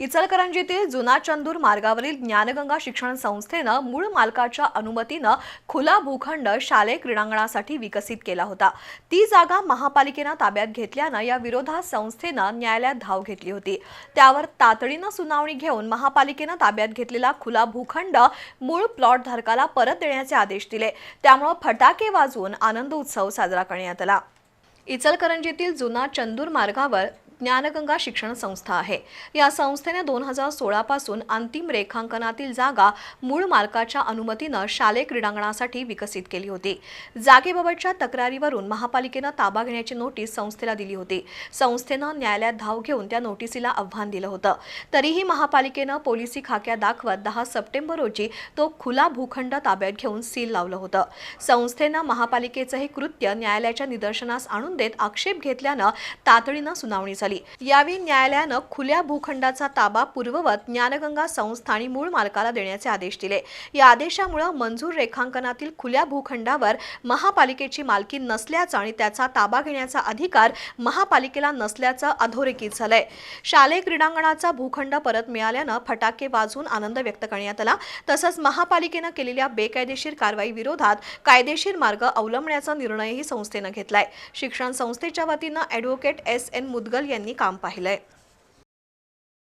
इचलकरंजीतील जुना चंदूर मार्गावरील ज्ञानगंगा शिक्षण संस्थेनं मूळ मालकाच्या अनुमतीनं खुला भूखंड शालेय क्रीडांगणासाठी विकसित केला होता. ती जागा महापालिकेनं ताब्यात घेतल्यानं या विरोधात संस्थेनं न्यायालयात धाव घेतली होती. त्यावर तातडीनं सुनावणी घेऊन महापालिकेनं ताब्यात घेतलेला खुला भूखंड मूळ प्लॉट धारकाला परत देण्याचे आदेश दिले. त्यामुळे फटाके वाजवून आनंद उत्सव साजरा करण्यात आला. इचलकरंजीतील जुना चंदूर मार्गावर ज्ञानगंगा शिक्षण संस्था आहे. या संस्थेने दोन हजार सोळापासून अंतिम रेखांकनातील जागा मूळ मालकाच्या अनुमतीनं शालेय क्रीडांगणासाठी विकसित केली होती. जागेबाबतच्या तक्रारीवरून महापालिकेनं ताबा घेण्याची नोटीस संस्थेला दिली होती. संस्थेनं न्यायालयात धाव घेऊन त्या नोटिसीला आव्हान दिलं होतं. तरीही महापालिकेनं पोलिसी खाक्या दाखवत दहा सप्टेंबर रोजी तो खुला भूखंड ताब्यात घेऊन सील लावलं होतं. संस्थेनं महापालिकेचं हे कृत्य न्यायालयाच्या निदर्शनास आणून देत आक्षेप घेतल्यानं तातडीनं सुनावणी झाली. यावेळी न्यायालयानं खुल्या भूखंडाचा ताबा पूर्ववत ज्ञानगंगा संस्था आणि मूळ मालकाला देण्याचे आदेश दिले. या आदेशामुळे मंजूर रेखांकनातील खुल्या भूखंडावर महापालिकेची मालकी नसल्याचं आणि त्याचा ताबा घेण्याचा अधिकार महापालिकेला नसल्याचं अधोरेखित झालंय. शालेय क्रीडांगणाचा भूखंड परत मिळाल्यानं फटाके वाजवून आनंद व्यक्त करण्यात आला. तसंच महापालिकेनं केलेल्या बेकायदेशीर कारवाई विरोधात कायदेशीर मार्ग अवलंबण्याचा निर्णयही संस्थेनं घेतलाय. शिक्षण संस्थेच्या वतीनं ॲडव्होकेट एस एन मुदगल यांनी यांनी काम पाहिलंय.